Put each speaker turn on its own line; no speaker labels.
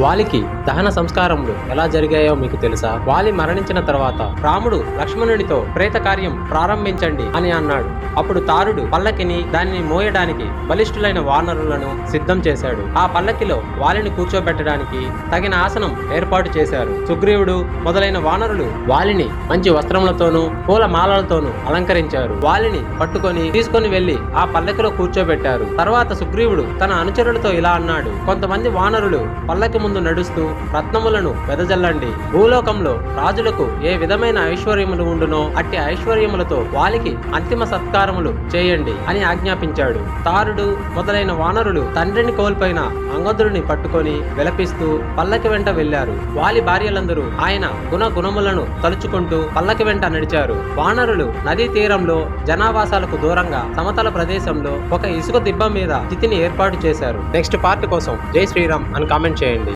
వాలికి దహన సంస్కారములు ఎలా జరిగాయో మీకు తెలుసా? వాలి మరణించిన తర్వాత రాముడు లక్ష్మణునితో ప్రేత కార్యం ప్రారంభించండి అని అన్నాడు. అప్పుడు తారుడు పల్లకిని దానిని మోయడానికి బలిష్ఠులైన వానరులను సిద్ధం చేశాడు. ఆ పల్లకిలో వాలిని కూర్చోబెట్టడానికి తగిన ఆసనం ఏర్పాటు చేశారు. సుగ్రీవుడు మొదలైన వానరులు వాలిని మంచి వస్త్రములతోనూ పూల మాలలతోనూ అలంకరించారు. వాలిని పట్టుకొని తీసుకొని వెళ్ళి ఆ పల్లకిలో కూర్చోబెట్టారు. తర్వాత సుగ్రీవుడు తన అనుచరులతో ఇలా అన్నాడు కొంతమంది వానరులు పల్లకి ముందు నడుస్తూ రత్నములను వెదజల్లండి. భూలోకంలో రాజులకు ఏ విధమైన ఐశ్వర్యములు ఉండునో అట్టి ఐశ్వర్యములతో వాలికి అంతిమ పరిహారములు చేయండి అని ఆజ్ఞాపించాడు. తారుడు మొదలైన వానరులు తండ్రిని కోల్పోయిన అంగదుడిని పట్టుకొని విలపిస్తూ పల్లకి వెంట వెళ్ళారు వాలి భార్యలందరూ ఆయన గుణ గుణములను తలుచుకుంటూ పల్లకి వెంట నడిచారు. వానరులు నదీ తీరంలో జనావాసాలకు దూరంగా సమతల ప్రదేశంలో ఒక ఇసుక దిబ్బ మీద స్థితిని ఏర్పాటు చేశారు. నెక్స్ట్ పార్ట్ కోసం జై శ్రీరామ్ అని కామెంట్ చేయండి.